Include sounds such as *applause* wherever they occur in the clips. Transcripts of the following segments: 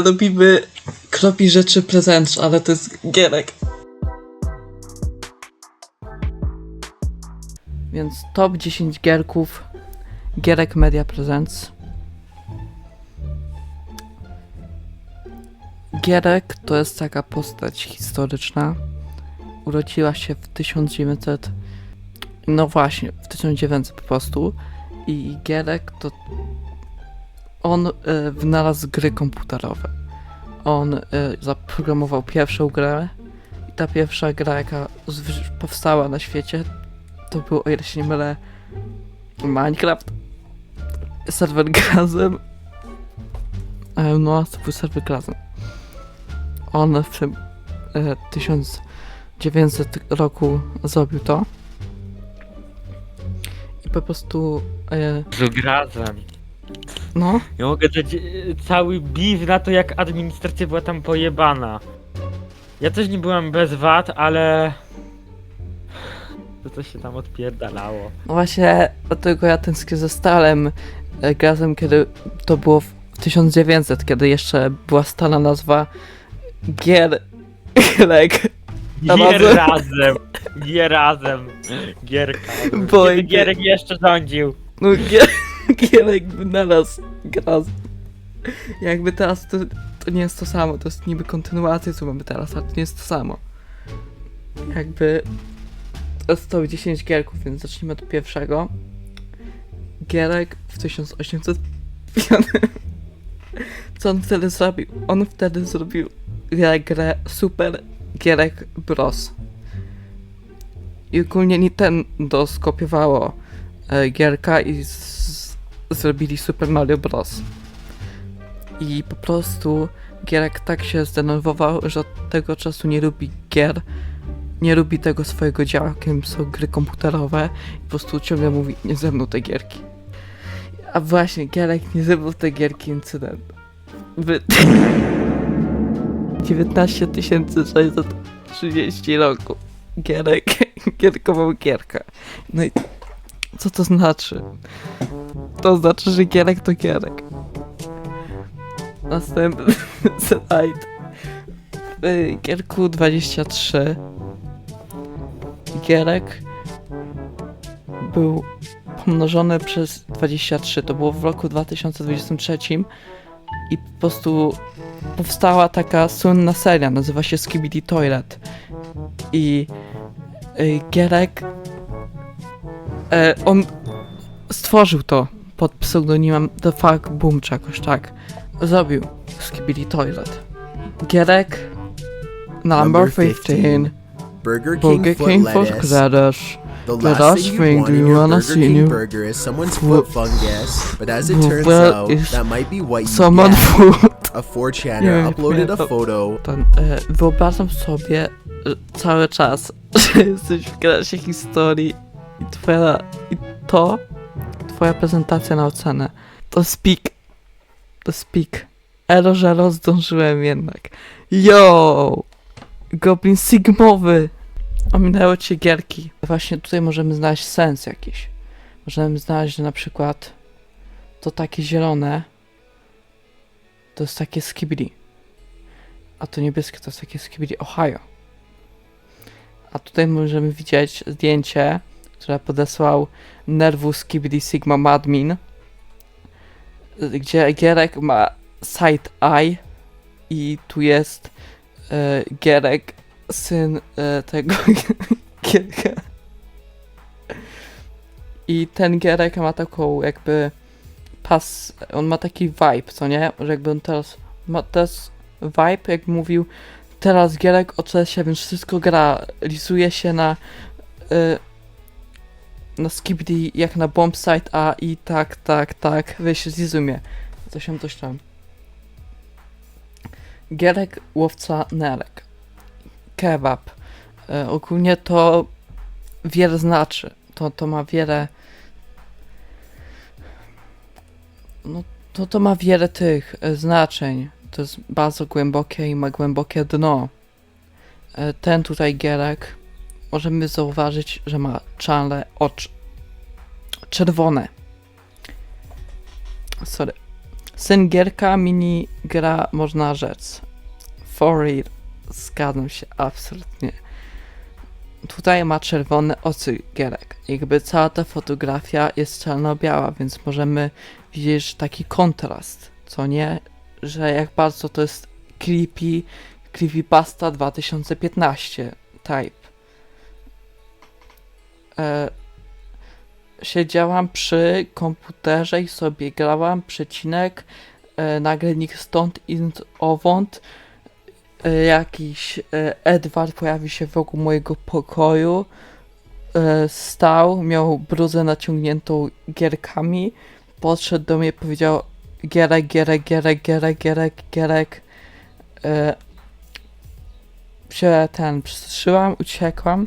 robimy kropi rzeczy presents, ale to jest gierek. Więc top 10 gierków Gierek Media Presents. Gierek to jest taka postać historyczna. Urodziła się w 1900. No właśnie, w 1900 po prostu. I Gierek to. On y, wynalazł gry komputerowe. On y, zaprogramował pierwszą grę. I ta pierwsza gra, jaka powstała na świecie, to był, o ile się nie mylę, Minecraft. Serwer Grazem. E, No, to był serwer Grazem. On w tym e, 1900 roku zrobił to. I po prostu. E, Z ograzem. No, Ja mogę dać e, cały biw na to, jak administracja była tam pojebana. Ja też nie byłem bez wad, ale... To coś się tam odpierdalało. no właśnie, dlatego ja tęsknię ze Stalem e, Grazem, kiedy to było w 1900, kiedy jeszcze była stala nazwa Gier. Gierek. Gier Amazon. razem! Gier razem! Gierka. Bo- Kiedy Gierek jeszcze rządził. No gier, Gierek wynalazł graz. Jakby teraz to, to nie jest to samo, to jest niby kontynuacja co mamy teraz, ale to nie jest to samo. Jakby to 10 gierków, więc zacznijmy od pierwszego. Gierek w 1805. *laughs* Co on wtedy zrobił? On wtedy zrobił grę Super Gierek Bros. I ogólnie Nintendo skopiowało e, gierka i z, zrobili Super Mario Bros. I po prostu Gierek tak się zdenerwował, że od tego czasu nie lubi gier, nie lubi tego swojego działa, jakim są gry komputerowe i po prostu ciągle mówi, nie ze mną te gierki. A właśnie, Gierek nie ze mną te gierki incydent. Wy... 19 630 roku. Gierek, *laughs* gierkował gierka. No i co to znaczy? To znaczy, że gierek to gierek. Następny *laughs* slajd. W Gierku 23 Gierek był pomnożony przez 23. To było w roku 2023 i po prostu powstała taka słynna seria, nazywa się Skibidi Toilet. I y, Gierek e, on stworzył to pod pseudonimem The Fuck Boom czy jakoś tak. Zrobił Skibidi Toilet. Gierek Number Number 15 Burger King, Burger foot King Food lettuce. The last thing you want in your Burger King burger is someone's foot- foot fungus, but as it foot turns out, that might be you Someone food A 4chaner Yeah, uploaded a photo. ten, e, wyobrażam sobie cały czas, *laughs* że jesteś w klasie historii i twoja, i to, twoja prezentacja na ocenę, to speak, to speak. Elo, żelo, zdążyłem jednak. Yo! Goblin Sigmowy! Ominęły cię gierki. Właśnie tutaj możemy znaleźć sens jakiś. Możemy znaleźć, że na przykład to takie zielone to jest takie skibidi. A to niebieskie to jest takie skibidi Ohio. A tutaj możemy widzieć zdjęcie, które podesłał Nervus Skibidi Sigma Madmin, gdzie Gierek ma side eye i tu jest e, Gierek, syn e, tego *laughs* Gierka. I ten Gierek ma taką jakby pas, on ma taki vibe, co nie? Że jakby on teraz ma teraz vibe, jak mówił teraz Gierek się, więc wszystko gra, lizuje się na y, na Skibidi jak na bombsite, a i tak, tak, tak, wiesz, zizumie. Coś tam, coś tam. Gierek, łowca nerek. Kebab. Y, ogólnie to wiele znaczy. To, to ma wiele no to to ma wiele tych e, znaczeń. To jest bardzo głębokie i ma głębokie dno. E, Ten tutaj gierek możemy zauważyć, że ma czale ocz czerwone. Sorry. Syn Gierka, mini gra można rzec. For real. Zgadzam się, absolutnie. Tutaj ma czerwone oczy Gierek. Jakby cała ta fotografia jest czarno-biała, więc możemy widzieć taki kontrast, co nie? Że jak bardzo to jest creepy, creepypasta 2015 type. E, siedziałam przy komputerze i sobie grałam przecinek e, nagle nikt stąd i owąd e, jakiś e, Edward pojawił się wokół mojego pokoju e, stał, miał bluzę naciągniętą gierkami podszedł do mnie powiedział Gierek, Gierek, Gierek, Gierek, Gierek, Gierek. Się ten przestraszyłam, uciekłam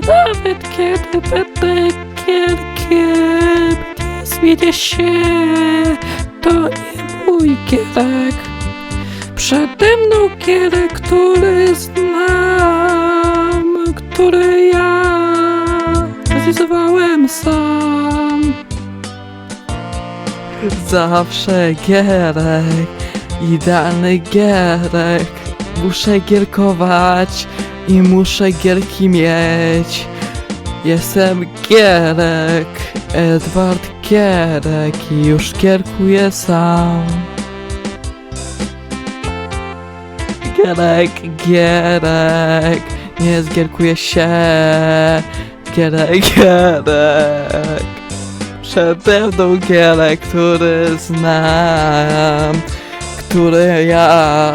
nawet kiedy będę gierkiem, nie zmienię się, to nie mój gierek. Przede mną gierek, który znam, który ja zrealizowałem sam. Zawsze gierek, idealny gierek, muszę gierkować i muszę gierki mieć. Jestem Gierek, Edward Gierek i już gierkuję sam. Gierek, Gierek, nie zgierkuję się. Gierek, Gierek. Przede mną Gierek, który znam, który ja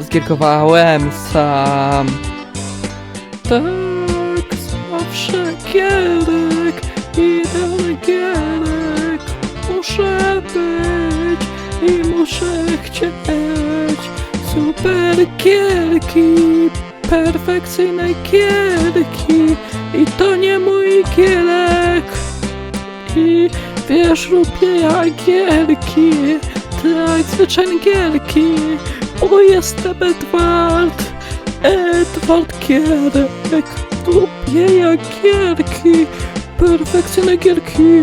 zgierkowałem sam. Tak, zawsze Gierek, idealny Gierek. Muszę być i muszę chcieć. Super gierki, perfekcyjne gierki. I to nie mój Gierek. I wiesz, lubię ja gierki, tak zwyczajne gierki. O, jestem Edward. Edward Gierek, lubię ja gierki, perfekcyjne gierki,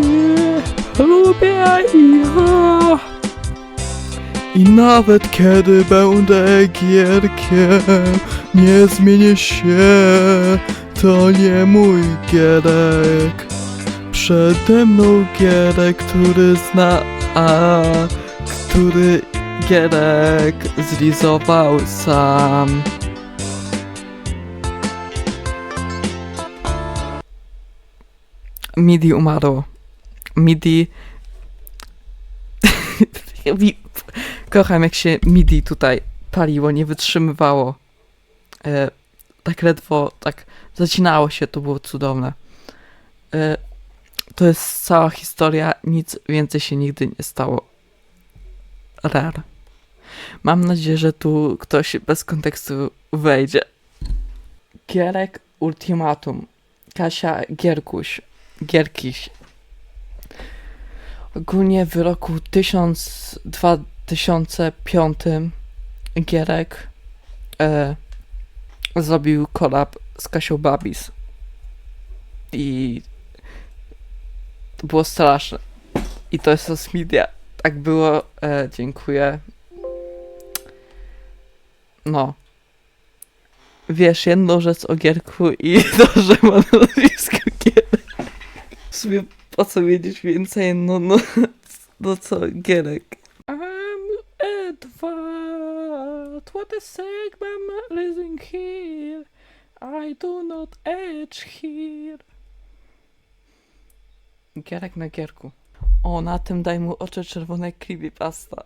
lubię ja. I nawet kiedy będę gierkiem, nie zmienię się, to nie mój gierek. Przede mną gierek, który zna, a który gierek zlizował sam. Midi umarło. Midi. *laughs* Mi- Kocham, jak się Midi tutaj paliło, nie wytrzymywało. E, tak ledwo, tak zacinało się, to było cudowne. E, to jest cała historia, nic więcej się nigdy nie stało. Rar. Mam nadzieję, że tu ktoś bez kontekstu wejdzie. Gierek Ultimatum. Kasia Gierkuś. Gierkiś. Ogólnie w roku 1000, 2005 Gierek e, zrobił kolab z Kasią Babis. I to było straszne. I to jest z media. Tak było. E, dziękuję. No. Wiesz, jedną rzecz o Gierku i *laughs* to, że ma nazwisko Gierek. Sumie po co wiedzieć więcej? No, no, *laughs* no co, Gierek. I'm Edward. What a living here. I do not edge here. Gierek na gierku. O, na tym daj mu oczy czerwone creepypasta.